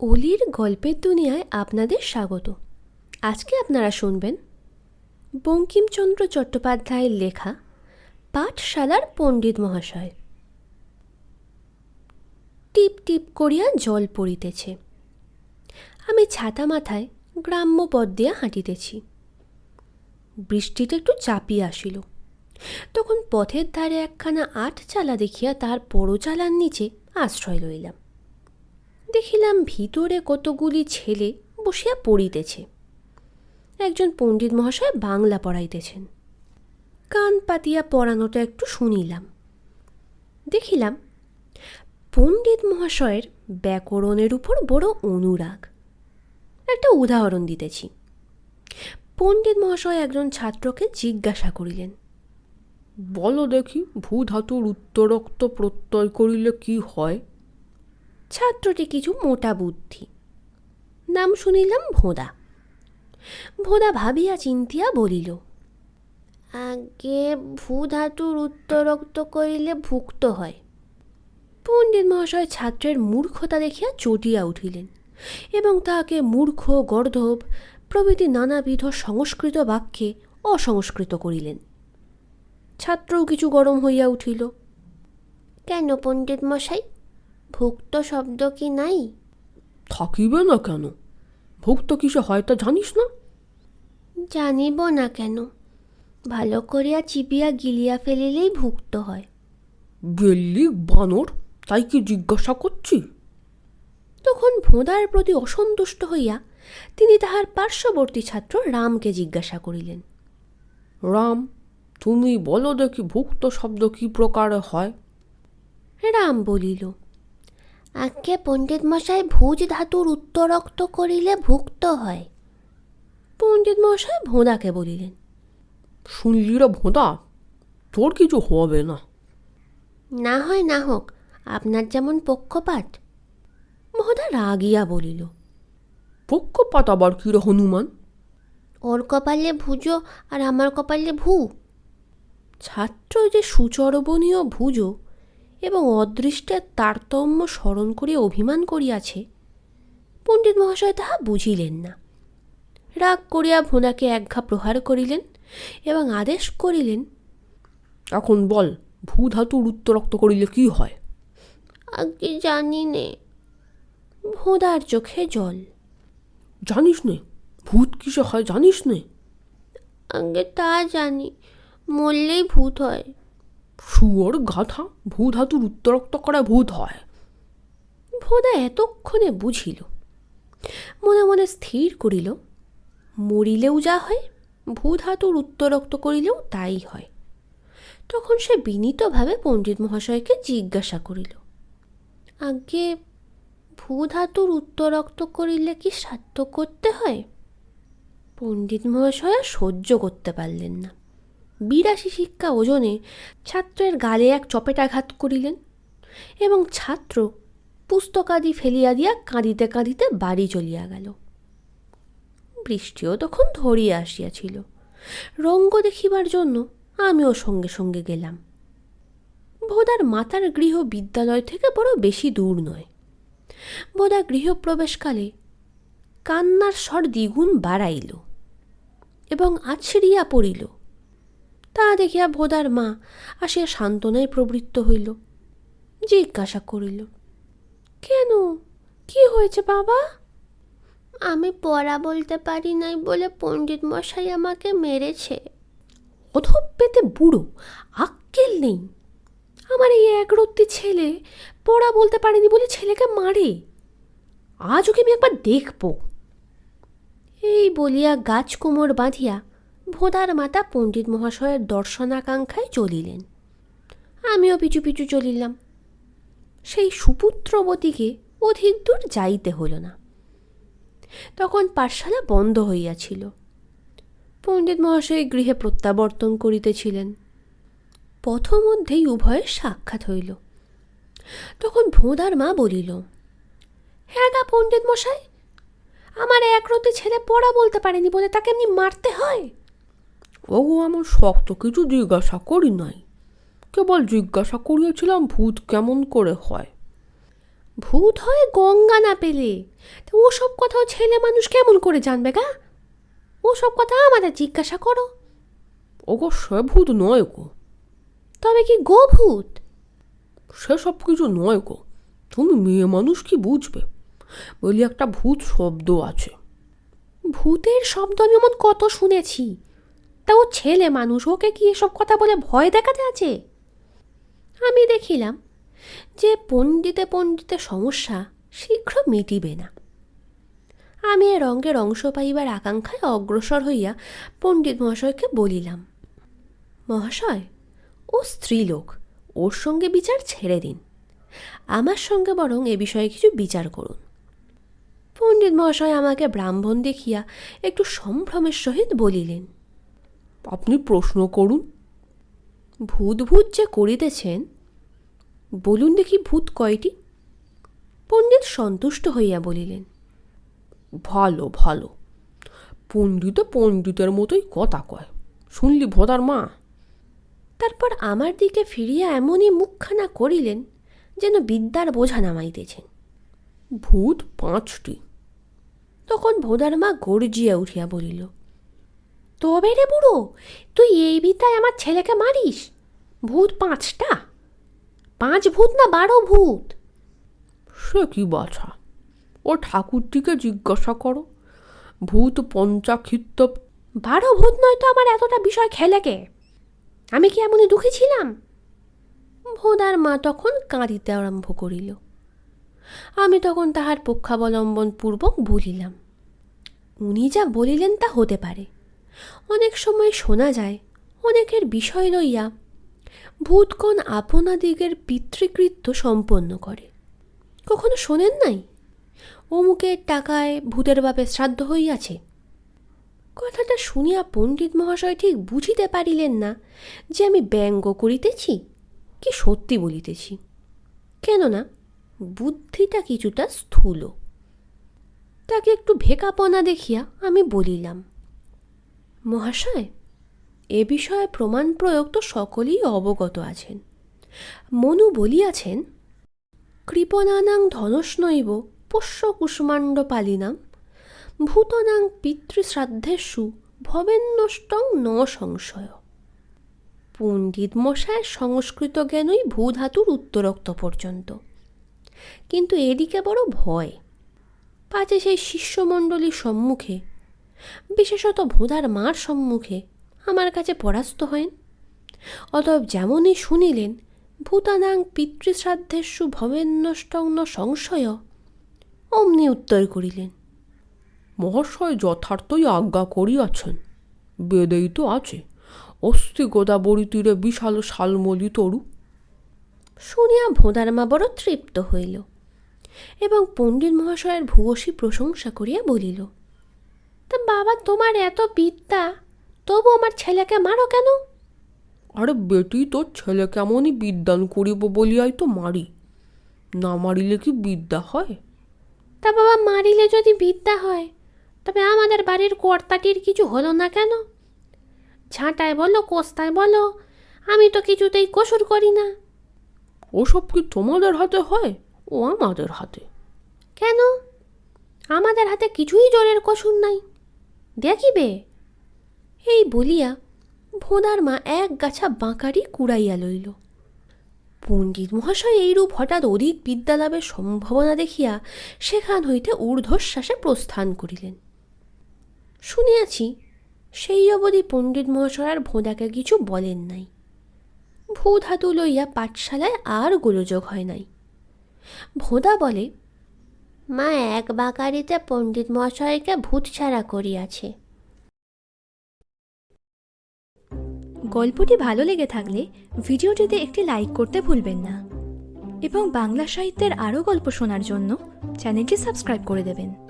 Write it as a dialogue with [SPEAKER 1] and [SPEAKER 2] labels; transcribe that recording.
[SPEAKER 1] অলির গল্পের দুনিয়ায় আপনাদের স্বাগত। আজকে আপনারা শুনবেন বঙ্কিমচন্দ্র চট্টোপাধ্যায়ের লেখা পাঠশালার পণ্ডিত মহাশয়। টিপ টিপ করিয়া জল পড়িতেছে। আমি ছাতা মাথায় গ্রাম্য পথ দিয়া হাঁটিতেছি। বৃষ্টিটা একটু চাপিয়া আসিল। তখন পথের ধারে একখানা আট চালা দেখিয়া তার বড় চালার নিচে আশ্রয় লইলাম। দেখিলাম ভিতরে কতগুলি ছেলে বসিয়া পড়িতেছে। একজন পণ্ডিত মহাশয় বাংলা পড়াইতেছেন। কান পাতিয়া পড়ানোটা একটু শুনিলাম। দেখিলাম পণ্ডিত মহাশয়ের ব্যাকরণের উপর বড় অনুরাগ। একটা উদাহরণ দিতেছি। পণ্ডিত মহাশয় একজন ছাত্রকে জিজ্ঞাসা করিলেন,
[SPEAKER 2] বলো দেখি ভূ ধাতুর উত্তরোক্ত প্রত্যয় করিলে কি হয়?
[SPEAKER 1] ছাত্রটি কিছু মোটা বুদ্ধি। নাম শুনিলাম ভোঁদা। ভোঁদা ভাবিয়া চিন্তিয়া বলিল আগে ভূ ধাতুর উত্তরোক্ত করিলে ভুক্ত হয়। পণ্ডিত মহাশয় ছাত্রের মূর্খতা দেখিয়া চটিয়া উঠিলেন এবং তাহাকে মূর্খ গর্ধব প্রভৃতি নানাবিধ সংস্কৃত বাক্যে অসংস্কৃত করিলেন। ছাত্রও কিছু গরম হইয়া উঠিল। কেন পণ্ডিত মশাই? ভুক্ত শব্দ কি নাই?
[SPEAKER 2] থাকিবে না কেন? ভুক্ত কিসে হয় তা জানিস না?
[SPEAKER 1] জানিব না কেন? ভালো করিয়া চিপিয়া গিলিয়া ফেলিলেই ভুক্ত হয়।
[SPEAKER 2] গেল্লি বানর তাই কি জিজ্ঞাসা করছি?
[SPEAKER 1] তখন ভোঁদার প্রতি অসন্তুষ্ট হইয়া তিনি তাহার পার্শ্ববর্তী ছাত্র রামকে জিজ্ঞাসা করিলেন।
[SPEAKER 2] রাম তুমি বলো দেখি ভুক্ত শব্দ কি প্রকারে হয়?
[SPEAKER 1] রাম বলিল আজ্ঞে পণ্ডিত মশাই ভুজ ধাতুর উত্তরক্ত করিলে ভুক্ত হয়। পণ্ডিত মশাই ভোঁদাকে বলিলেন
[SPEAKER 2] শুনলি রে ভোঁদা তোর কিছু হবে না।
[SPEAKER 1] না হয় না হোক আপনার যেমন পক্ষপাত। ভোঁদা রাগিয়া বলিল
[SPEAKER 2] পক্ষপাত আবার কি রে হনুমান?
[SPEAKER 1] ওর কপালে ভুজো আর আমার কপালে ভু। ছাত্র যে সুচরবনীয় ভুজো এবং অদৃষ্টের তারতম্য স্মরণ করিয়া অভিমান করিয়াছে। পণ্ডিত মহাশয় তাহা বুঝিলেন না। রাগ করিয়া ভোঁদাকে একঘা প্রহার করিলেন এবং আদেশ করিলেন
[SPEAKER 2] এখন বল ভূ ধাতুর উত্তরোক্ত করিলে কি হয়?
[SPEAKER 1] আগে জানি নে ভোঁদার চোখে জল।
[SPEAKER 2] জানিস নে ভূত কিসে হয় জানিস নে?
[SPEAKER 1] আগে তা জানি মরলেই ভূত হয়।
[SPEAKER 2] শুয়োর গাথা ভূ ধাতুর উত্তরোক্ত করে ভূত হয়।
[SPEAKER 1] ভোঁদা এতক্ষণে বুঝিল, মনে মনে স্থির করিল, মরিলেও যা হয়, ভূধাতুর উত্তরক্ত করিলেও তাই হয়। তখন সে বিনীতভাবে পণ্ডিত মহাশয়কে জিজ্ঞাসা করিল আগে ভূধাতুর উত্তরক্ত করিলে কি সাধ্য করতে হয়? পণ্ডিত মহাশয় সহ্য করতে পারলেন না। বিরাশি শিক্ষা ওজনে ছাত্রের গালে এক চপেটাঘাত করিলেন এবং ছাত্র পুস্তকাদি ফেলিয়া দিয়া কাঁদিতে কাঁদিতে বাড়ি চলিয়া গেল। বৃষ্টিও তখন ধরিয়া আসিয়াছিল। রঙ্গ দেখিবার জন্য আমিও সঙ্গে সঙ্গে গেলাম। বোধার মাতার গৃহ বিদ্যালয় থেকে বড় বেশি দূর নয়। বোধা গৃহপ্রবেশকালে কান্নার স্বর দ্বিগুণ বাড়াইল এবং আছড়িয়া পড়িল। তা দেখিয়া ভোদার মা আসিয়া সান্ত্বনায় প্রবৃত্ত হইল। জিজ্ঞাসা করিল কেন? কি হয়েছে বাবা? আমি পড়া বলতে পারি নাই বলে পণ্ডিত মশাই আমাকে মেরেছে। অধপ পেতে বুড়ো আক্কেল নেই। আমার এই একরত্তি ছেলে পড়া বলতে পারেনি বলে ছেলেকে মারে। আজ ওকে আমি একবার দেখব। এই বলিয়া গাছ কোমর বাঁধিয়া ভোদার মাতা পণ্ডিত মহাশয়ের দর্শনাকাঙ্ক্ষায় চলিলেন। আমিও পিছু পিছু চলিলাম। সেই সুপুত্রবতীকে অধিক দূর যাইতে হল না। তখন পাঠশালা বন্ধ হইয়াছিল। পণ্ডিত মহাশয় গৃহে প্রত্যাবর্তন করিতেছিলেন। পথমধ্যেই উভয়ের সাক্ষাৎ হইল। তখন ভোঁদার মা বলিল হ্যাঁ গা পণ্ডিত মশাই, আমার একরতি ছেলে পড়া বলতে পারেনি বলে তাকে এমনি মারতে হয়?
[SPEAKER 2] ও আমার শক্ত কিছু জিজ্ঞাসা করি নাই। কেবল জিজ্ঞাসা করিয়াছিলাম ভূত কেমন করে হয়?
[SPEAKER 1] ভূত হয় গঙ্গা না পেলে। তো ওসব কথাও ছেলে মানুষ কেমন করে জানবে গা? ওসব কথা আমাদের জিজ্ঞাসা করো।
[SPEAKER 2] ওগো সে ভূত নয় গো।
[SPEAKER 1] তবে কি গো ভূত
[SPEAKER 2] সেসব কিছু নয় গো। তুমি মেয়ে মানুষ কি বুঝবে? বলি একটা ভূত শব্দ আছে।
[SPEAKER 1] ভূতের শব্দ আমি এমন কত শুনেছি। তা ও ছেলে মানুষ, ওকে কি এসব কথা বলে ভয় দেখাতে আছে? আমি দেখিলাম যে পণ্ডিতে পণ্ডিতে সমস্যা শীঘ্র মিটিবে না। আমি এ রঙ্গের অংশ পাইবার আকাঙ্ক্ষায় অগ্রসর হইয়া পণ্ডিত মহাশয়কে বলিলাম, মহাশয়, ও স্ত্রীলোক, ওর সঙ্গে বিচার ছেড়ে দিন। আমার সঙ্গে বরং এ বিষয়ে কিছু বিচার করুন। পণ্ডিত মহাশয় আমাকে ব্রাহ্মণ দেখিয়া একটু সম্ভ্রমের সহিত বলিলেন
[SPEAKER 2] আপনি প্রশ্ন করুন।
[SPEAKER 1] ভূত ভূত যে করিতেছেন, বলুন দেখি ভূত কয়টি? পণ্ডিত সন্তুষ্ট হইয়া বলিলেন,
[SPEAKER 2] ভালো ভালো। পণ্ডিত পণ্ডিতের মতোই কথা কয়। শুনলি ভোদার মা?
[SPEAKER 1] তারপর আমার দিকে ফিরিয়া এমনই মুখখানা করিলেন যেন বিদ্যার বোঝা নামাইতেছেন।
[SPEAKER 2] ভূত পাঁচটি।
[SPEAKER 1] তখন ভোদার মা গর্জিয়া উঠিয়া বলিল তবে রে বুড়ো তুই এই বিদ্যায় আমার ছেলেকে মারিস? ভূত পাঁচটা। পাঁচ ভূত না বারো ভূত?
[SPEAKER 2] সে কি বাছা? ও ঠাকুরটিকে জিজ্ঞাসা করো। ভূত পঞ্চাক্ষিত্ত
[SPEAKER 1] বারো ভূত নয় তো আমার এতটা বিষয় খেলে কে আমি কি এমনই দুঃখী ছিলাম? ভোদার মা তখন কাঁদিতে আরম্ভ করিল। আমি তখন তাহার পক্ষাবলম্বন পূর্বক বলিলাম উনি যা বলিলেন তা হতে পারে। অনেক সময় শোনা যায়, অনেকের বিষয় লইয়া ভূতগণ আপনাদিগের পিতৃকৃত্য সম্পন্ন করে। কখনো শোনেন নাই? অমুকের টাকায় ভূতের বাপে শ্রাদ্ধ হইয়াছে। কথাটা শুনিয়া পণ্ডিত মহাশয় ঠিক বুঝিতে পারিলেন না যে আমি ব্যঙ্গ করিতেছি কি সত্যি বলিতেছি। কেননা বুদ্ধিটা কিছুটা স্থূল। তাকে একটু ভেকাপনা দেখিয়া আমি বলিলাম মহাশয়, এ বিষয়ে প্রমাণ প্রয়োগ তো সকলেই অবগত আছেন। মনু বলিয়াছেন, কৃপণানাং ধনস্নৈব পোষ্য কুষ্মাণ্ড পালিনাম ভূতনাং পিতৃশ্রাদ্ধেষু ভবেন্নষ্টং ন সংশয় পণ্ডিত মশায়ের সংস্কৃত জ্ঞানই ভূধাতুর উত্তরোক্ত পর্যন্ত। কিন্তু এদিকে বড় ভয়। পাছে সেই শিষ্যমণ্ডলীর সম্মুখে বিশেষত ভোঁদার মার সম্মুখে আমার কাছে পরাস্ত হয়েন। অতএব যেমনই শুনিলেন ভূতানাং পিতৃশ্রাদ্ধেষু ভবেন্নষ্টং ন সংশয় অমনি উত্তর করিলেন
[SPEAKER 2] মহাশয় যথার্থই আজ্ঞা করিয়াছেন। বেদেই তো আছে অস্থি গোদাবরী তীরে বিশাল শালমলি তরু।
[SPEAKER 1] শুনিয়া ভোঁদার মা বড় তৃপ্ত হইল এবং পণ্ডিত মহাশয়ের ভূয়সী প্রশংসা করিয়া বলিল তা বাবা তোমার এত বিদ্যা তবু আমার ছেলেকে মারো কেন?
[SPEAKER 2] আরে বেটি তোর ছেলে কেমনই বিদ্যান করিব বলিয়াই তো মারি। না মারিলে কি বিদ্যা হয়?
[SPEAKER 1] তা বাবা মারিলে যদি বিদ্যা হয় তবে আমাদের বাড়ির কর্তাটির কিছু হলো না কেন? ঝাঁটায় বলো কোস্তায় বলো আমি তো কিছুতেই কসুর করি না।
[SPEAKER 2] ওসব কি তোমাদের হাতে হয়? ও আমাদের হাতে।
[SPEAKER 1] কেন? আমাদের হাতে কিছুই জলের কসুর নাই। দেখিবে? এই বলিয়া ভোদার মা এক গাছা বাঁকারি কুড়াইয়া লইল। পণ্ডিত মহাশয় এইরূপ হঠাৎ অধিক বিদ্যালাভের সম্ভাবনা দেখিয়া সেখান হইতে ঊর্ধ্বশ্বাসে প্রস্থান করিলেন। শুনিয়াছি সেই অবধি পণ্ডিত মহাশয় আর ভোঁদাকে কিছু বলেন নাই। ভূত হাতু লইয়া পাঠশালায় আর গোলযোগ হয় নাই। ভোঁদা বলে মা এক বাকারিতে পণ্ডিত মশাইকে ভূত ছাড়া করিয়াছে।
[SPEAKER 3] গল্পটি ভালো লেগে থাকলে ভিডিওটিতে একটি লাইক করতে ভুলবেন না। এবং বাংলা সাহিত্যের আরও গল্প শোনার জন্য চ্যানেলটি সাবস্ক্রাইব করে দেবেন।